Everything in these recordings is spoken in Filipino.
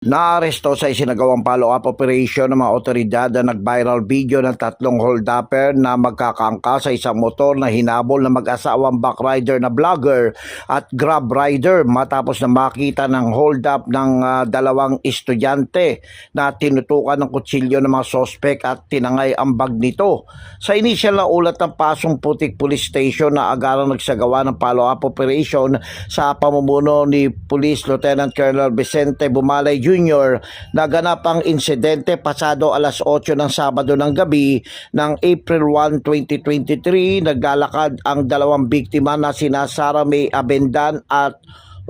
Naaresto sa isinagawang follow-up operation ng mga otoridad na nag-viral video ng tatlong hold-upper na magkakangka sa isang motor na hinabol ng mag-asawang backrider na vlogger at grab rider matapos na makita ng hold-up ng ah, dalawang estudyante na tinutukan ng kutsilyo ng mga sospek at tinangay ang bag nito. Sa initial na ulat ng Pasong Putik Police Station na agarang nagsagawa ng follow-up operation sa pamumuno ni Police Lieutenant Colonel Vicente Bumalay Jr. naganap ang insidente pasado alas 8 ng Sabado ng gabi ng April 1, 2023. Naglalakad ang dalawang biktima na sina Sara May Abendan at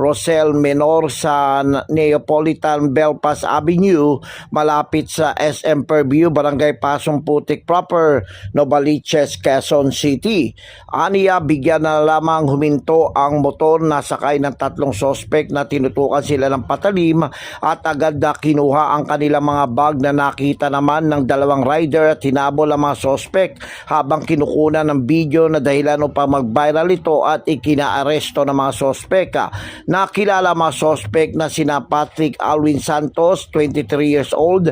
Rosel Menor sa Neapolitan Belpas Avenue malapit sa SM Purview, Barangay Pasong Putik Proper, Novaliches, Quezon City. Aniya, bigyan na lamang huminto ang motor na sakay ng tatlong sospek na tinutukan sila ng patalim at agad na kinuha ang kanilang mga bag na nakita naman ng dalawang rider at hinabol ang mga sospek habang kinukunan ng video na dahilan upang mag-viral ito at ikinaaresto ng mga sospek. Nakilala mga sospek na sina Patrick Alwin Santos, 23 years old,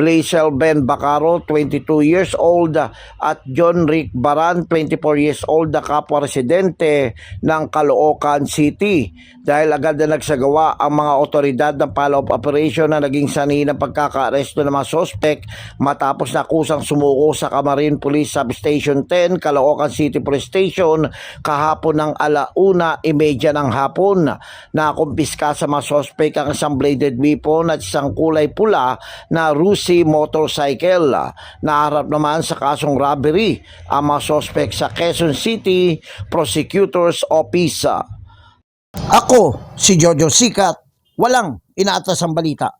Blaisel Ben Bacaro, 22 years old, at John Rick Baran, 24 years old, na kapwa residente ng Caloocan City. Dahil agad na nagsagawa ang mga otoridad ng follow-up operation na naging sanhi ng pagkakaaresto ng mga sospek matapos na kusang sumuko sa Camarin Police Substation 10, Caloocan City Police Station kahapon ng alauna imedya ng hapon. Nakumpiska sa mga sospek ang isang bladed weapon at isang kulay pula na Rusi motorcycle. Naharap naman sa kasong robbery ang mga sospek sa Quezon City Prosecutor's Office. Ako, si Jojo Sikat, walang inaatas ang balita.